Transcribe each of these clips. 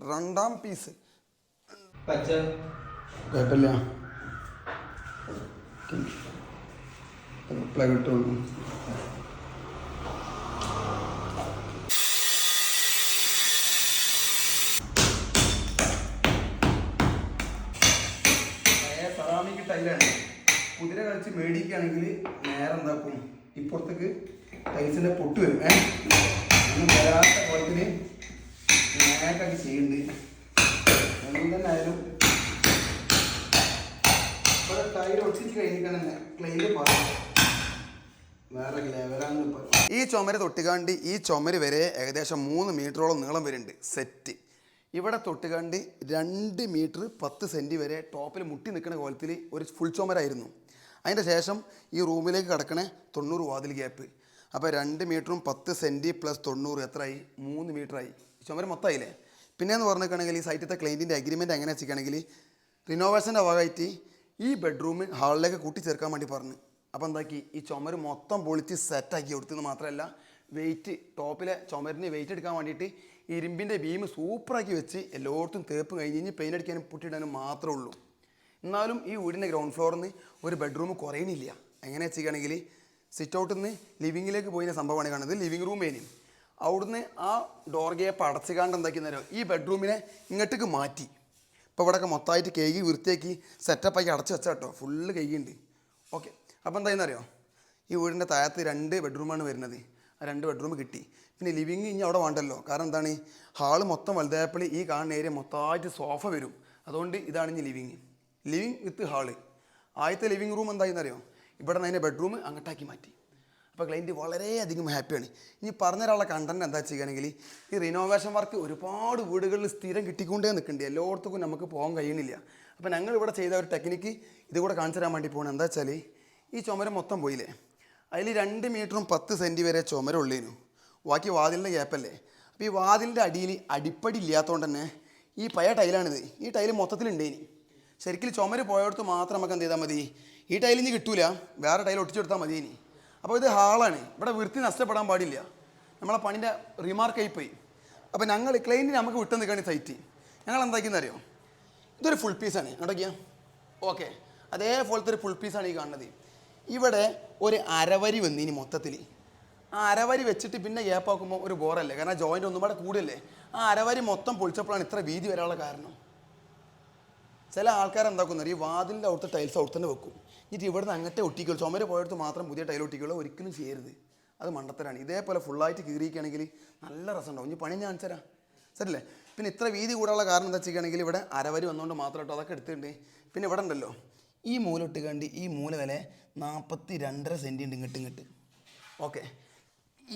രണ്ടാം പീസ് പച്ച കുഴപ്പമില്ല റിപ്ലൈ കിട്ടുള്ളൂ സെറാമിക് ടൈലാണ് കുതിര കളിച്ച് മേടിക്കുകയാണെങ്കിൽ നേരെ എന്താക്കും? ഇപ്പുറത്തേക്ക് ടൈൽസിന്റെ പൊട്ട് വരും. ഏഹ് വരാത്ത കുളത്തിന് നേരൊക്കെ ചെയ്യുന്നുണ്ട്. എന്തെന്നായാലും ഇപ്പോൾ ടൈൽ ഒട്ടിച്ച് കഴിഞ്ഞിട്ടാണ് ക്ലെയിൽ പറയാം വേറെ പറയാം ഈ ചുമര് തൊട്ടുകാണ്ടി ഈ ചുമര് വരെ ഏകദേശം മൂന്ന് മീറ്ററോളം നീളം വരുന്നുണ്ട് സെറ്റ് ഇവിടെ തൊട്ടുകാണ്ട് രണ്ട് മീറ്റർ പത്ത് സെന്റി വരെ ടോപ്പിൽ മുട്ടി നിൽക്കുന്ന കോലത്തിൽ ഒരു ഫുൾ ചുമരായിരുന്നു. അതിന്റെ ശേഷം ഈ റൂമിലേക്ക് കിടക്കണ തൊണ്ണൂറ് വാതിൽ ഗ്യാപ്പ് അപ്പോൾ രണ്ട് മീറ്ററും പത്ത് സെന്റി പ്ലസ് തൊണ്ണൂറ്. എത്രയായി? മൂന്ന് മീറ്ററായി. ചുമര് മൊത്തമായില്ലേ? പിന്നെയെന്ന് പറഞ്ഞിട്ടാണെങ്കിൽ ഈ സൈറ്റത്തെ ക്ലൈന്റിന്റെ അഗ്രിമെന്റ് എങ്ങനെ വെച്ചിട്ടാണെങ്കിൽ റിനോവേഷന്റെ ഭാഗമായിട്ട് ഈ ബെഡ്റൂം ഹാളിലേക്ക് കൂട്ടിച്ചേർക്കാൻ വേണ്ടി പറഞ്ഞു. അപ്പോൾ എന്താക്കി? ഈ ചുമര് മൊത്തം പൊളിച്ച് സെറ്റാക്കി കൊടുത്തെന്ന് മാത്രമല്ല വെയിറ്റ് ടോപ്പിലെ ചുമരിന് വെയിറ്റ് എടുക്കാൻ വേണ്ടിയിട്ട് ഇരുമ്പിന്റെ ബീം സൂപ്പറാക്കി വെച്ച് എല്ലായിടത്തും തേപ്പ് കഴിഞ്ഞ് കഴിഞ്ഞ് പെയിന്റ് അടിക്കാനും പൊട്ടിയിടാനും മാത്രമേ ഉള്ളൂ. എന്നാലും ഈ വീടിന്റെ ഗ്രൗണ്ട് ഫ്ലോറിൽ നിന്ന് ഒരു ബെഡ്റൂം കുറയുന്നില്ല എങ്ങനെ വെച്ചിരിക്കുകയാണെങ്കിൽ സിറ്റ് ഔട്ടിൽ നിന്ന് ലിവിങ്ങിലേക്ക് പോയിന്ന സംഭവമാണ് കാണുന്നത്. ലിവിങ് റൂം മേനും അവിടുന്ന് ആ ഡോർ ഗ്യാപ്പ് അടച്ചുകാണ്ട് എന്താക്കി ഈ ബെഡ്റൂമിനെ ഇങ്ങോട്ടേക്ക് മാറ്റി. ഇപ്പോൾ ഇവിടെയൊക്കെ മൊത്തമായിട്ട് കേകി വൃത്തിയാക്കി സെറ്റപ്പാക്കി അടച്ചു വെച്ചാൽ കേട്ടോ ഫുള്ള് കേക്കുണ്ട് ഓക്കെ അപ്പോൾ എന്തായെന്നറിയോ ഈ വീടിന്റെ താഴത്ത് രണ്ട് ബെഡ്റൂമാണ് വരുന്നത്. ആ രണ്ട് ബെഡ്റൂം കിട്ടി. പിന്നെ ലിവിങ് ഇനി അവിടെ വേണ്ടല്ലോ. കാരണം എന്താണ്? ഹാൾ മൊത്തം വലുതായപ്പോൾ ഈ കാണുന്ന ഏരിയ മൊത്തമായിട്ട് സോഫ വരും. അതുകൊണ്ട് ഇതാണ് ഇനി ലിവിങ് ലിവിങ് വിത്ത് ഹാൾ ആദ്യത്തെ ലിവിങ് റൂം എന്തായെന്നറിയോ ഇവിടെ നിന്ന് അതിന്റെ ബെഡ്റൂം അങ്ങോട്ടാക്കി മാറ്റി. അപ്പോൾ ക്ലൈന്റ് വളരെയധികം ഹാപ്പിയാണ് ഇനി പറഞ്ഞൊരാളുടെ കണ്ടന്റ് എന്താ ചെയ്യുകയാണെങ്കിൽ ഈ റിനോവേഷൻ വർക്ക് ഒരുപാട് വീടുകളിൽ സ്ഥിരം കിട്ടിക്കൊണ്ടേ നിൽക്കുന്നുണ്ട്. എല്ലായിടത്തും നമുക്ക് പോകാൻ കഴിയുന്നില്ല അപ്പോൾ ഞങ്ങൾ ഇവിടെ ചെയ്ത ഒരു ടെക്നിക്ക് ഇതുകൂടെ കാണിച്ചു തരാൻ വേണ്ടി പോകണം എന്താ വെച്ചാൽ ഈ ചുമരം മൊത്തം പോയില്ലേ? അതിൽ രണ്ട് മീറ്ററും പത്ത് സെന്റി വരെ ചുമരം ഉള്ളേനു. ബാക്കി വാതിലിന്റെ ഗ്യാപ്പല്ലേ അപ്പോൾ ഈ വാതിലിന്റെ അടിയിൽ അടിപ്പടി ഇല്ലാത്തതുകൊണ്ട് തന്നെ ഈ പഴയ ടൈലാണിത് ഈ ടൈൽ മൊത്തത്തിലുണ്ടേനി. ശരിക്കും ചുമര് പോയടത്ത് മാത്രം നമുക്ക് എന്ത് ചെയ്താൽ മതി? ഈ ടൈലിൽ നിന്ന് കിട്ടൂല. വേറെ ടൈൽ ഒട്ടിച്ചെടുത്താൽ മതി ഇനി. അപ്പോൾ ഇത് ഹാളാണ്. ഇവിടെ വൃത്തി നഷ്ടപ്പെടാൻ പാടില്ല. നമ്മളെ പണിന്റെ റിമാർക്കായി പോയി. അപ്പോൾ ഞങ്ങൾ ക്ലൈന്റിന് നമുക്ക് വിട്ടു നിൽക്കുകയാണ് സൈറ്റ് ഞങ്ങൾ എന്താക്കിയെന്ന് അറിയോ? ഇതൊരു ഫുൾ പീസാണ് കണ്ടോക്കിയാ ഓക്കെ അതേപോലത്തെ ഒരു ഫുൾ പീസാണ് ഈ കാണുന്നത്. ഇവിടെ ഒരു അരവരി വന്നിനി മൊത്തത്തിൽ ആ അരവരി വെച്ചിട്ട് പിന്നെ ഗ്യാപ്പാക്കുമ്പോൾ ഒരു ബോറല്ലേ കാരണം ജോയിന്റ് ഒന്നും കൂടെ കൂടില്ലേ ആ അരവരി മൊത്തം പൊളിച്ചപ്പോഴാണ് ഇത്ര വീതി വരാനുള്ള കാരണം. ചില ആൾക്കാർ എന്താക്കുന്ന ഈ വാതിലിന്റെ അവിടുത്തെ ടൈൽസ് അവിടെ തന്നെ വെക്കും. എന്നിട്ട് ഇവിടെ നിന്ന് അങ്ങനത്തെ ഒട്ടിക്കുള്ളൂ. ചുമര് പോയടുത്ത് മാത്രം പുതിയ ടൈൽ ഒട്ടിക്കുള്ളൂ. ഒരിക്കലും ചെയ്യരുത്. അത് മണ്ടത്തരാണ്. ഇതേപോലെ ഫുള്ളായിട്ട് കീറിയിരിക്കുകയാണെങ്കിൽ നല്ല രസമുണ്ടാവും ഇനി പണി ഞാൻ തരാം ശരിയല്ലേ? പിന്നെ ഇത്ര വീതി കൂടാനുള്ള കാരണം എന്താ വെച്ചിട്ടുണ്ടെങ്കിൽ ഇവിടെ അരവരി വന്നുകൊണ്ട് മാത്രം കേട്ടോ അതൊക്കെ എടുത്തിട്ടുണ്ട്. പിന്നെ ഇവിടെ ഉണ്ടല്ലോ. ഈ മൂല ഇട്ട് കണ്ട് ഈ മൂല വില നാൽപ്പത്തി രണ്ടര സെന്റി ഉണ്ട് ഇങ്ങോട്ട് ഇങ്ങോട്ട്. ഓക്കെ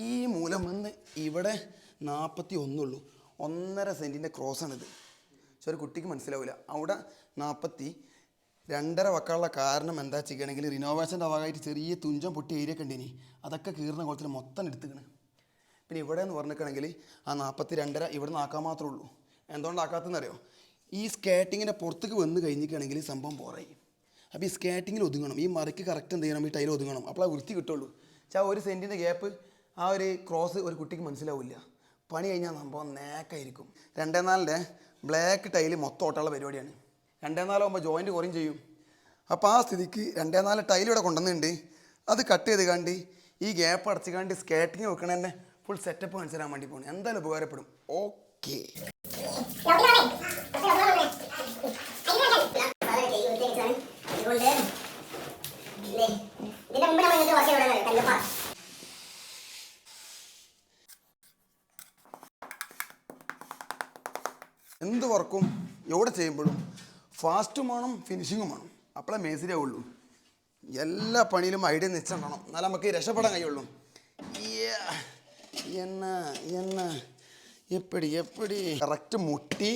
ഈ മൂലം വന്ന് ഇവിടെ നാൽപ്പത്തി ഒന്നുള്ളൂ ഒന്നര സെന്റിന്റെ ക്രോസാണിത് പക്ഷെ ഒരു കുട്ടിക്ക് മനസ്സിലാവില്ല അവിടെ നാൽപ്പത്തി രണ്ടര വക്കാനുള്ള കാരണം എന്താ ചെയ്യണമെങ്കിൽ റിനോവേഷന്റെ ഭാഗമായിട്ട് ചെറിയ തുഞ്ചം പൊട്ടി ഏരിയ കണ്ടിനി അതൊക്കെ കീറുന്ന കുളത്തിൽ മൊത്തം എടുത്തുക്കണ്. പിന്നെ ഇവിടെ എന്ന് പറഞ്ഞിരിക്കണമെങ്കിൽ ആ നാൽപ്പത്തി രണ്ടര ഇവിടെ നിന്ന് ആക്കാൻ മാത്രമേ ഉള്ളൂ. എന്തുകൊണ്ട് ആക്കാത്തതെന്നറിയോ ഈ സ്കേറ്റിങ്ങിന്റെ പുറത്തേക്ക് വന്ന് കഴിഞ്ഞിട്ടാണെങ്കിൽ സംഭവം പോറായി അപ്പോൾ ഈ സ്കേറ്റിങ്ങിൽ ഒതുങ്ങണം. ഈ മറിക്ക് കറക്റ്റ് എന്ത് ചെയ്യണം? ഈ ടൈൽ ഒതുങ്ങണം. അപ്പോൾ ആ വൃത്തി കിട്ടുള്ളൂ. പക്ഷേ ആ ഒരു സെന്റിന്റെ ഗ്യാപ്പ് ആ ഒരു ക്രോസ് ഒരു കുട്ടിക്ക് മനസ്സിലാവില്ല. പണി കഴിഞ്ഞാൽ സംഭവം നേക്കായിരിക്കും. രണ്ടേ നാലിന്റെ ബ്ലാക്ക് ടൈൽ മൊത്തം ഓട്ടമുള്ള പരിപാടിയാണ്. രണ്ടേ നാലാകുമ്പോൾ ജോയിന്റ് കുറയും ചെയ്യും. അപ്പോൾ ആ സ്ഥിതിക്ക് രണ്ടേ നാല് ടൈൽ ഇവിടെ കൊണ്ടുവന്നിട്ടുണ്ട്. അത് കട്ട് ചെയ്ത് കണ്ട് ഈ ഗ്യാപ്പ് അടച്ച് കണ്ട് സ്കേറ്റിങ് വെക്കണതന്നെ ഫുൾ സെറ്റപ്പ് മനസ്സിലാൻ വേണ്ടി പോകണം എന്തായാലും ഉപകാരപ്പെടും. ഓക്കേ ഇതിന്റെ മുമ്പ് നമ്മൾ ഇങ്ങനത്തെ വാശി ഇവിടെ കല്ലുപ്പാറ എന്ത് വർക്കും എവിടെ ചെയ്യുമ്പോഴും ഫാസ്റ്റും വേണം ഫിനിഷിങ്ങും വേണം. അപ്പോഴേ മേസിരേ ഉള്ളൂ. എല്ലാ പണിയിലും ഐഡിയ നിശ്ചണം എന്നാലും നമുക്ക് രക്ഷപ്പെടാൻ കഴിയുള്ളൂ. എന്ന എന്ന എപ്പടി എപ്പടി? കറക്റ്റ് മുട്ടി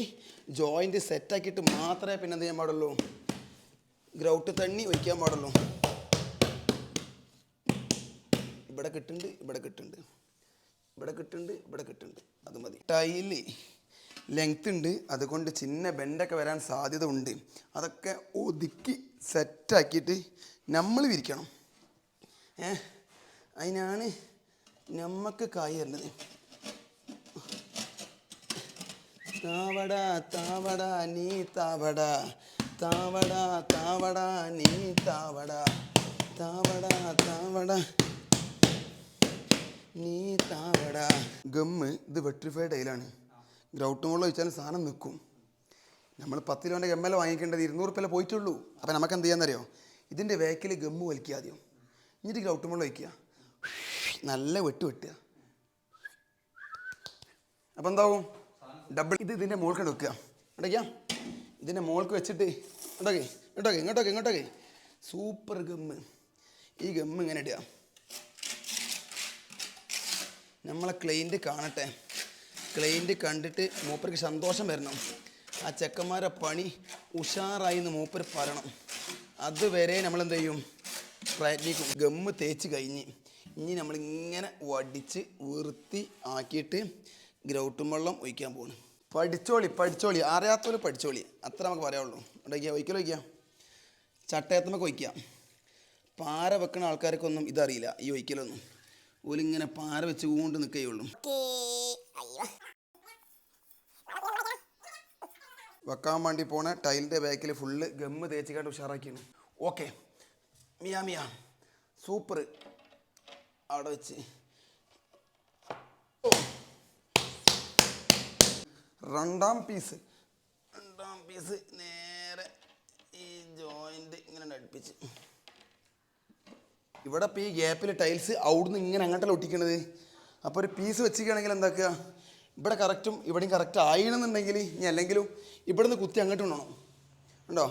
ജോയിന്റ് സെറ്റാക്കിയിട്ട് മാത്രമേ പിന്നെ എന്ത് ചെയ്യാൻ പാടുള്ളൂ? ഗ്രൗട്ട് തണ്ണി ഒഴിക്കാൻ പാടുള്ളൂ. ഇവിടെ കിട്ടുന്നുണ്ട് ഇവിടെ കിട്ടുന്നുണ്ട്. ഇവിടെ കിട്ടുന്നുണ്ട് ഇവിടെ കിട്ടുന്നുണ്ട്. അത് മതി. ടൈൽ ലെങ്ത് ഉണ്ട്. അതുകൊണ്ട് ചിന്ന ബെൻഡൊക്കെ വരാൻ സാധ്യത ഉണ്ട് അതൊക്കെ ഒതുക്കി സെറ്റാക്കിയിട്ട് നമ്മൾ വിരിക്കണം. ഏ അതിനാണ് നമ്മക്ക് കായ് തരുന്നത് താവട താവട നീ താവട. താവട താവട നീ താവട. താവട താവട. നീ താവട. ഗമ്മ് ഇത് വെട്രിഫൈഡ് ടൈലാണ് ഗ്രൗട്ട് മുകളിൽ വെച്ചാൽ സാധനം നിൽക്കും. നമ്മൾ പത്ത് രൂപന്റെ ഗമ്മല വാങ്ങിക്കേണ്ടത് ഇരുന്നൂറ് റുപ്യല പോയിട്ടുള്ളൂ. അപ്പോൾ നമുക്ക് എന്ത് ചെയ്യാന്നറിയോ? ഇതിന്റെ വേക്കിൽ ഗമ്മ് വലിക്കുക ആദ്യം. എന്നിട്ട് ഗ്രൗട്ട് മുകളിൽ വയ്ക്കുക. നല്ല വെട്ട് വെട്ടുക. അപ്പോൾ എന്താവും? ഡബിൾ ഇത് ഇതിന്റെ മുകൾക്ക് വെക്കുക. ഇടയ്ക്കാം ഇതിന്റെ മുകൾക്ക് വെച്ചിട്ട് ഇങ്ങോട്ടൊക്കെ. ഇങ്ങോട്ടൊക്കെ ഇങ്ങോട്ടൊക്കെ ഇങ്ങോട്ടൊക്കെ. സൂപ്പർ ഗമ്മ് ഈ ഗമ്മ് ഇങ്ങനെ ഇടുക. നമ്മളെ ക്ലൈന്റ് കാണട്ടെ. ക്ലൈന്റ് കണ്ടിട്ട് മൂപ്പർക്ക് സന്തോഷം വരണം. ആ ചെക്കന്മാരെ പണി ഉഷാറായി എന്ന് മൂപ്പർ പറയണം. അതുവരെ നമ്മൾ എന്ത് ചെയ്യും? പ്രയത്നിക്കും. ഗമ്മ് തേച്ച് കഴിഞ്ഞ് ഇനി നമ്മളിങ്ങനെ വടിച്ച് വൃത്തി ആക്കിയിട്ട് ഗ്രൗട്ടും വെള്ളം ഒഴിക്കാൻ പോകണം പഠിച്ചോളി പഠിച്ചോളി. അറിയാത്തവർ പഠിച്ചോളി. അത്ര നമുക്ക് പറയാവുള്ളൂ ഉണ്ടാക്കിയാൽ ഒഴിക്കൽ ഒഴിക്കാം? ചട്ടയത്തുമ്പോൾ ഒഴിക്കാം. പാര വെക്കുന്ന ആൾക്കാർക്കൊന്നും ഇതറിയില്ല. ഈ ഒഴിക്കലൊന്നും. ഓലിങ്ങനെ പാര വെച്ച് കൊണ്ട് നിൽക്കുകയുള്ളൂ വെക്കാൻ വേണ്ടി പോണ ടൈലിന്റെ ബാക്കിൽ ഫുള്ള് ഗമ്മ് കണ്ട് ഉഷാറാക്കിയാണ്. ഓക്കെ മിയാ മിയാ. സൂപ്പർ അവിടെ വെച്ച്. രണ്ടാം പീസ് രണ്ടാം പീസ് നേരെ ഈ ജോയിന്റ് ഇങ്ങനെ അടുപ്പിച്ച്. ഇവിടെ ഇപ്പോൾ ഈ ഗ്യാപ്പിൽ ടൈൽസ് അവിടുന്ന് ഇങ്ങനെ അങ്ങോട്ടല്ല ഒട്ടിക്കണത്? അപ്പോൾ ഒരു പീസ് വെച്ചിരിക്കുകയാണെങ്കിൽ എന്താക്കുക? ഇവിടെ കറക്റ്റും ഇവിടെയും കറക്റ്റ് ആയിണമെന്നുണ്ടെങ്കിൽ ഇനി അല്ലെങ്കിലും ഇവിടുന്ന് കുത്തി അങ്ങോട്ട് കൊണ്ടോണം ഉണ്ടോ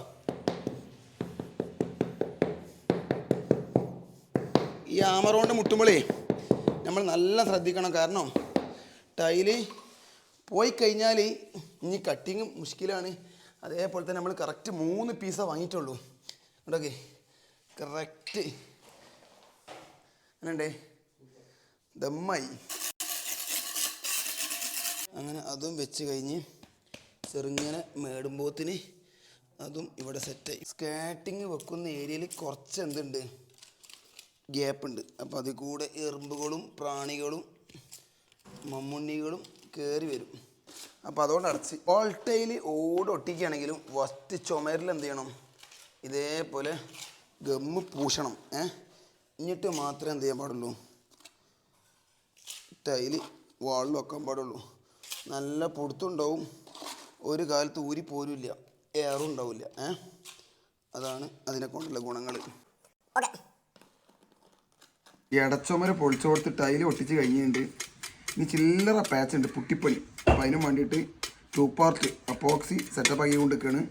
ഈ ആമറോണ്ട് മുട്ടുമ്പോഴേ നമ്മൾ നല്ല ശ്രദ്ധിക്കണം. കാരണം ടൈൽ പോയി കഴിഞ്ഞാൽ ഇനി കട്ടിങ് മുഷ്കിലാണ്. അതേപോലെ തന്നെ നമ്മൾ കറക്റ്റ് മൂന്ന് പീസേ വാങ്ങിയിട്ടുള്ളൂ. ഉണ്ടോക്കെ കറക്റ്റ് അങ്ങനെയുണ്ടേ ദമ്മായി. അങ്ങനെ അതും വെച്ച് കഴിഞ്ഞ് ചെറുങ്ങനെ മേടുമ്പോത്തിന് അതും ഇവിടെ സെറ്റായി. സ്കാറ്റിങ് വെക്കുന്ന ഏരിയയിൽ കുറച്ച് എന്തുണ്ട് ഗ്യാപ്പ് ഉണ്ട് അപ്പോൾ അതിൽ കൂടെ എറുമ്പുകളും പ്രാണികളും മമ്മുണ്ണികളും കയറി വരും. അപ്പോൾ അതുകൊണ്ട് അടച്ച്. ഓൾട്ടയിൽ ഓട് ഒട്ടിക്കുകയാണെങ്കിലും വസ്തു ചുമരിൽ എന്ത് ചെയ്യണം? ഇതേപോലെ ഗമ്മ് പൂശണം. ഏ? എന്നിട്ട് മാത്രമേ എന്ത് ചെയ്യാൻ പാടുള്ളൂ? ടൈൽ വാളിൽ വെക്കാൻ പാടുള്ളൂ. നല്ല പൊടുത്തുണ്ടാവും. ഒരു കാലത്ത് ഊരി പോരില്ല. എയറും ഉണ്ടാവില്ല. ഏ? അതാണ് അതിനെ കൊണ്ടുള്ള ഗുണങ്ങൾ ഇടച്ചുമര പൊളിച്ചു കൊടുത്ത് ടൈൽ ഒട്ടിച്ച് കഴിഞ്ഞിട്ടുണ്ട്. ഇനി ചില്ലറ പാച്ച് ഉണ്ട്. പുട്ടിപ്പണി. അപ്പം അതിനും വേണ്ടിയിട്ട് ടൂ പാർട്ട് അപ്പോക്സി സെറ്റപ്പ് ആക്കി കൊണ്ടിരിക്കുകയാണ്.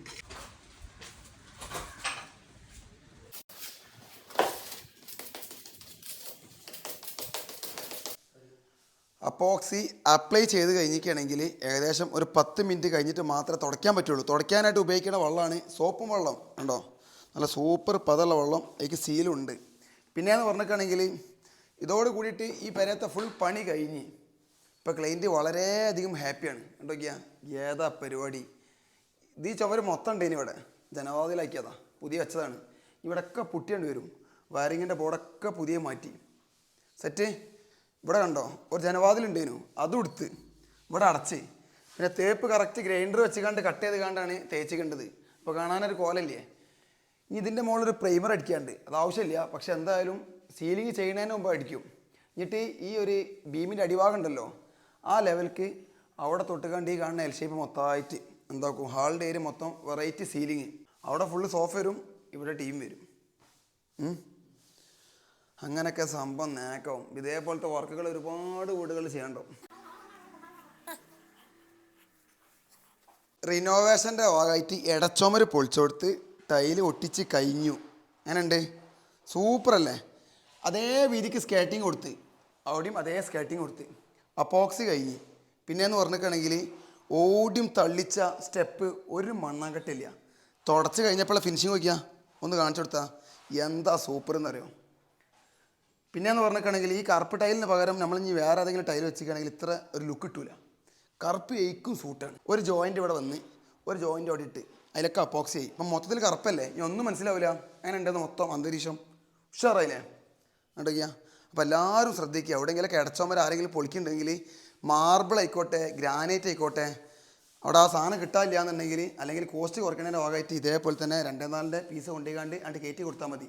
അപ്പോക്സി അപ്ലൈ ചെയ്ത് കഴിഞ്ഞിരിക്കുകയാണെങ്കിൽ ഏകദേശം ഒരു പത്ത് മിനിറ്റ് കഴിഞ്ഞിട്ട് മാത്രമേ തുടയ്ക്കാൻ പറ്റുള്ളൂ. തുടയ്ക്കാനായിട്ട് ഉപയോഗിക്കുന്ന വെള്ളമാണ് സോപ്പും വെള്ളം ഉണ്ടോ നല്ല സൂപ്പർ പതുള്ള വെള്ളം അതിക്ക് സീലുണ്ട്. പിന്നെയെന്ന് പറഞ്ഞിട്ടാണെങ്കിൽ ഇതോട് കൂടിയിട്ട് ഈ പെരയത്തെ ഫുൾ പണി കഴിഞ്ഞ് ഇപ്പോൾ ക്ലൈന്റ് വളരെയധികം ഹാപ്പിയാണ് കണ്ടോക്കിയാ ഏതാ പരിപാടി? ഇത് ഈ ചുവര് മൊത്തം ഉണ്ട് ഇവിടെ. ജനവാതിലാക്കിയതാ പുതിയ വെച്ചതാണ്. ഇവിടെയൊക്കെ പുട്ടിയേണ്ടി വരും. വയറിങ്ങിന്റെ ബോർഡൊക്കെ പുതിയ മാറ്റി. സെറ്റ് ഇവിടെ കണ്ടോ? ഒരു ജനവാതിലുണ്ടേനു. അതും എടുത്ത് ഇവിടെ അടച്ച്. പിന്നെ തേപ്പ് കറക്റ്റ് ഗ്രൈൻഡർ വെച്ച് കണ്ട് കട്ട് ചെയ്ത് കണ്ടാണ് തേച്ച് കണ്ടത് അപ്പോൾ കാണാനൊരു കോലല്ലേ? ഇനി ഇതിന്റെ മുകളിൽ ഒരു പ്രൈമർ അടിക്കാണ്ട്. അത് ആവശ്യമില്ല. പക്ഷെ എന്തായാലും സീലിംഗ് ചെയ്യുന്നതിന് മുമ്പ് അടിക്കും. എന്നിട്ട് ഈ ഒരു ബീമിന്റെ അടിഭാഗം ഉണ്ടല്ലോ ആ ലെവൽക്ക് അവിടെ തൊട്ട് കണ്ട് ഈ കാണുന്ന എൽ ഷേപ്പ് മൊത്തമായിട്ട് എന്താക്കും? ഹാളിന്റെ ഏരിയ മൊത്തം വെറൈറ്റി സീലിംഗ് അവിടെ ഫുള്ള് സോഫ വരും ഇവിടെ ടീം വരും. അങ്ങനെയൊക്കെ സംഭവം നേക്കവും. ഇതേപോലത്തെ വർക്കുകൾ ഒരുപാട് വീടുകൾ ചെയ്യണ്ടോ റിനോവേഷന്റെ ഭാഗമായിട്ട് ഇടച്ചോമര് പൊളിച്ചു കൊടുത്ത് ടൈൽ ഒട്ടിച്ച് കഴിഞ്ഞു. അങ്ങനെയുണ്ട് സൂപ്പറല്ലേ അതേ വീതിക്ക് സ്കേറ്റിംഗ് കൊടുത്ത്. അവിടെയും അതേ സ്കേറ്റിംഗ് കൊടുത്ത്. അപ്പോക്സി കഴിഞ്ഞ്. പിന്നെയെന്ന് പറഞ്ഞിട്ടാണെങ്കിൽ ഓടിയും തള്ളിച്ച സ്റ്റെപ്പ് ഒരു മണ്ണാങ്കട്ടില്ല. തുടച്ച് കഴിഞ്ഞപ്പോൾ ഫിനിഷിങ് നോക്കിയാൽ ഒന്ന് കാണിച്ചു കൊടുത്താൽ എന്താ സൂപ്പർ എന്നറിയോ? പിന്നെയെന്ന് പറഞ്ഞിട്ടാണെങ്കിൽ ഈ കറുപ്പ് ടൈലിന് പകരം നമ്മൾ ഇനി വേറെ ഏതെങ്കിലും ടൈൽ വെച്ചിരിക്കുകയാണെങ്കിൽ ഇത്ര ഒരു ലുക്ക് കിട്ടൂല. കറുപ്പ് എയ്ക്കും സൂട്ടാണ്. ഒരു ജോയിന്റ് ഇവിടെ വന്ന് ഒരു ജോയിന്റ് അവിടെ ഇട്ട് അതിലൊക്കെ അപ്പോക്സ് ചെയ്യും. അപ്പം മൊത്തത്തിൽ കറുപ്പല്ലേ? ഇനി ഒന്നും മനസ്സിലാവില്ല അങ്ങനെ ഉണ്ടെന്ന് മൊത്തം അന്തരീക്ഷം ഉഷാറായില്ലേ? കണ്ടോക്കിയാ അപ്പോൾ എല്ലാവരും ശ്രദ്ധിക്കുക. എവിടെയെങ്കിലൊക്കെ ഇടച്ചോമര ആരെങ്കിലും പൊളിക്കുന്നുണ്ടെങ്കിൽ മാർബിൾ ആയിക്കോട്ടെ ഗ്രാനൈറ്റ് ആയിക്കോട്ടെ അവിടെ ആ സാധനം കിട്ടാനില്ല എന്നുണ്ടെങ്കിൽ അല്ലെങ്കിൽ കോസ്റ്റ് കുറയ്ക്കുന്നതിന്റെ ഭാഗമായിട്ട് ഇതേപോലെ തന്നെ രണ്ടേ നാലിന്റെ പീസ് കൊണ്ടുപോയിക്കാണ്ട് അതിന്റെ കയറ്റി കൊടുത്താൽ മതി.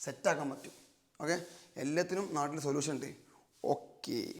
സെറ്റാക്കാൻ പറ്റും. ഓക്കെ എല്ലാത്തിനും നാട്ടിൽ സൊല്യൂഷൻ ഉണ്ട്. ഓക്കെ